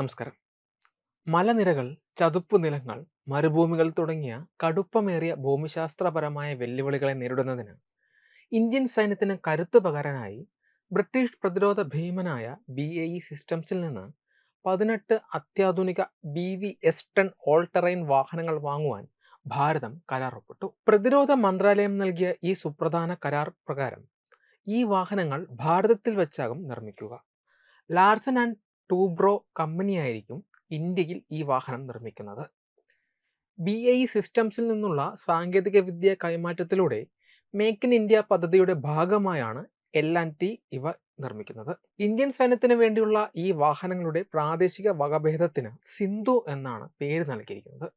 നമസ്കാരം. മലനിരകൾ ചതുപ്പ് നിലങ്ങൾ മരുഭൂമികൾ തുടങ്ങിയ കടുപ്പമേറിയ ഭൂമിശാസ്ത്രപരമായ വെല്ലുവിളികളെ നേരിടുന്നതിന് ഇന്ത്യൻ സൈന്യത്തിന് കരുത്തു പകരാനായി ബ്രിട്ടീഷ് പ്രതിരോധ ഭീമനായ ബി എ ഇ സിസ്റ്റംസിൽ നിന്ന് പതിനെട്ട് അത്യാധുനിക B V S ten all terrain വാഹനങ്ങൾ വാങ്ങുവാൻ ഭാരതം കരാർ ഒപ്പിട്ടു പ്രതിരോധ മന്ത്രാലയം നൽകിയ ഈ സുപ്രധാന കരാർ പ്രകാരം ഈ വാഹനങ്ങൾ ഭാരതത്തിൽ വെച്ചാകും നിർമ്മിക്കുക. ലാർസൺ ആൻഡ് ടൂബ്രോ കമ്പനിയായിരിക്കും ഇന്ത്യയിൽ ഈ വാഹനം നിർമ്മിക്കുന്നത്. ബി ഐ സിസ്റ്റംസിൽ നിന്നുള്ള സാങ്കേതിക വിദ്യ കൈമാറ്റത്തിലൂടെ മേക്ക് ഇൻ ഇന്ത്യ പദ്ധതിയുടെ ഭാഗമായാണ് എൽ ആൻഡ് ടി ഇവ നിർമ്മിക്കുന്നത്. ഇന്ത്യൻ സൈന്യത്തിന് വേണ്ടിയുള്ള ഈ വാഹനങ്ങളുടെ പ്രാദേശിക വകഭേദത്തിന് സിന്ധു എന്നാണ് പേര് നൽകിയിരിക്കുന്നത്.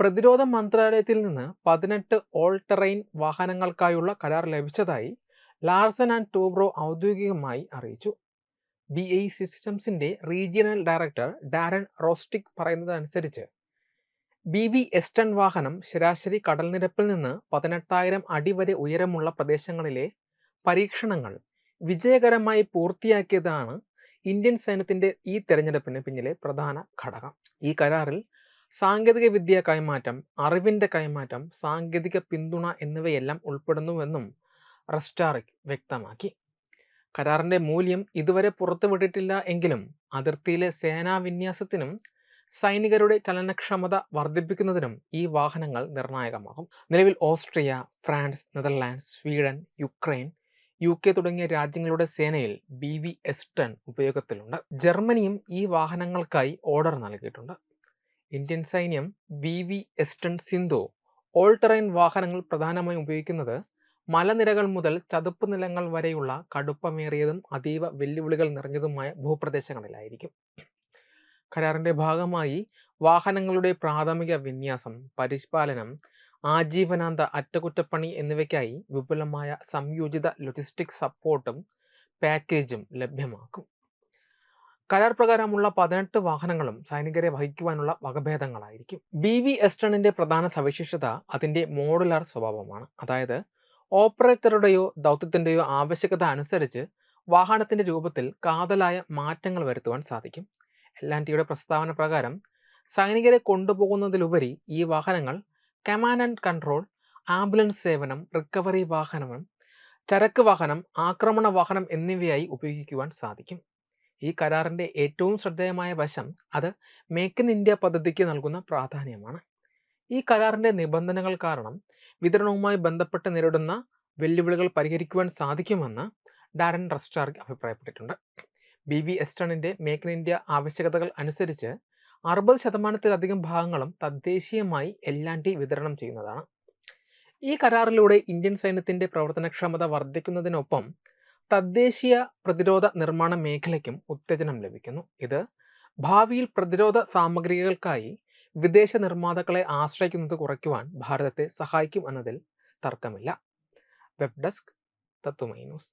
പ്രതിരോധ മന്ത്രാലയത്തിൽ നിന്ന് പതിനെട്ട് ഓൾ ടെറൈൻ വാഹനങ്ങൾക്കായുള്ള കരാർ ലഭിച്ചതായി ലാർസൺ ആൻഡ് ടൂബ്രോ ഔദ്യോഗികമായി അറിയിച്ചു. ബി ഐ സിസ്റ്റംസിന്റെ റീജിയണൽ ഡയറക്ടർ ഡാരൻ റോസ്റ്റിക് പറയുന്നതനുസരിച്ച് ബി വി എസ്റ്റൺ വാഹനം ശരാശരി കടൽനിരപ്പിൽ നിന്ന് പതിനെട്ടായിരം അടി വരെ ഉയരമുള്ള പ്രദേശങ്ങളിലെ പരീക്ഷണങ്ങൾ വിജയകരമായി പൂർത്തിയാക്കിയതാണ് ഇന്ത്യൻ സൈന്യത്തിന്റെ ഈ തെരഞ്ഞെടുപ്പിന് പിന്നിലെ പ്രധാന ഘടകം. ഈ കരാറിൽ സാങ്കേതിക വിദ്യ കൈമാറ്റം അറിവിന്റെ കൈമാറ്റം സാങ്കേതിക പിന്തുണ എന്നിവയെല്ലാം ഉൾപ്പെടുന്നുവെന്നും റസ്റ്റാറിക് വ്യക്തമാക്കി. കരാറിന്റെ മൂല്യം ഇതുവരെ പുറത്തുവിട്ടിട്ടില്ല എങ്കിലും അതിർത്തിയിലെ സേനാ വിന്യാസത്തിനും സൈനികരുടെ ചലനക്ഷമത വർദ്ധിപ്പിക്കുന്നതിനും ഈ വാഹനങ്ങൾ നിർണായകമാകും. നിലവിൽ Austria France Netherlands Sweden Ukraine U K തുടങ്ങിയ രാജ്യങ്ങളുടെ സേനയിൽ ബി വി എസ് ടെൻ ഉപയോഗത്തിലുണ്ട്. ജർമ്മനിയും ഈ വാഹനങ്ങൾക്കായി ഓർഡർ നൽകിയിട്ടുണ്ട്. ഇന്ത്യൻ സൈന്യം B V S ten Sindhu all terrain വാഹനങ്ങൾ പ്രധാനമായും ഉപയോഗിക്കുന്നത് മലനിരകൾ മുതൽ ചതുപ്പ് നിലങ്ങൾ വരെയുള്ള കടുപ്പമേറിയതും അതീവ വെല്ലുവിളികൾ നിറഞ്ഞതുമായ ഭൂപ്രദേശങ്ങളിലായിരിക്കും. കരാറിന്റെ ഭാഗമായി വാഹനങ്ങളുടെ പ്രാഥമിക വിന്യാസം പരിപാലനം ആജീവനാന്ത അറ്റകുറ്റപ്പണി എന്നിവയ്ക്കായി വിപുലമായ സംയോജിത ലോജിസ്റ്റിക് സപ്പോർട്ടും പാക്കേജും ലഭ്യമാക്കും. കരാർ പ്രകാരമുള്ള പതിനെട്ട് വാഹനങ്ങളും സൈനികരെ വഹിക്കുവാനുള്ള വകഭേദങ്ങളായിരിക്കും. ബി വി എസ്റ്റണിന്റെ പ്രധാന സവിശേഷത അതിന്റെ മോഡുലാർ സ്വഭാവമാണ്. അതായത് ഓപ്പറേറ്ററുടെയോ ദൗത്യത്തിന്റെയോ ആവശ്യകത അനുസരിച്ച് വാഹനത്തിന്റെ രൂപത്തിൽ കാതലായ മാറ്റങ്ങൾ വരുത്തുവാൻ സാധിക്കും. എൽ ടിയുടെ പ്രസ്താവന പ്രകാരം സൈനികരെ കൊണ്ടുപോകുന്നതിലുപരി ഈ വാഹനങ്ങൾ കമാൻഡ് ആൻഡ് കൺട്രോൾ ആംബുലൻസ് സേവനം റിക്കവറി വാഹനം ചരക്ക് വാഹനം ആക്രമണ വാഹനം എന്നിവയായി ഉപയോഗിക്കുവാൻ സാധിക്കും. ഈ കരാറിന്റെ ഏറ്റവും ശ്രദ്ധേയമായ വശം അത് മേക്ക് ഇൻ ഇന്ത്യ പദ്ധതിക്ക് നൽകുന്ന പ്രാധാന്യമാണ്. ഈ കരാറിന്റെ നിബന്ധനകൾ കാരണം വിതരണവുമായി ബന്ധപ്പെട്ട് നേരിടുന്ന വെല്ലുവിളികൾ പരിഹരിക്കുവാൻ സാധിക്കുമെന്ന് ഡാരൻ റസ്റ്റാർക്ക് അഭിപ്രായപ്പെട്ടിട്ടുണ്ട്. ബി വി എസ്റ്റണിന്റെ മേക്ക് ഇൻ ഇന്ത്യ ആവശ്യകതകൾ അനുസരിച്ച് അറുപത് ശതമാനത്തിലധികം ഭാഗങ്ങളും തദ്ദേശീയമായി ആൻഡ് ടി വിതരണം ചെയ്യുന്നതാണ്. ഈ കരാറിലൂടെ ഇന്ത്യൻ സൈന്യത്തിന്റെ പ്രവർത്തനക്ഷമത വർദ്ധിക്കുന്നതിനൊപ്പം തദ്ദേശീയ പ്രതിരോധ നിർമ്മാണ മേഖലയ്ക്കും ഉത്തേജനം ലഭിക്കുന്നു. ഇത് ഭാവിയിൽ പ്രതിരോധ സാമഗ്രികൾക്കായി വിദേശ നിർമ്മാതാക്കളെ ആശ്രയിക്കുന്നത് കുറയ്ക്കുവാൻ ഭാരതത്തെ സഹായിക്കും എന്നതിൽ തർക്കമില്ല. Web desk Tatwamayi news.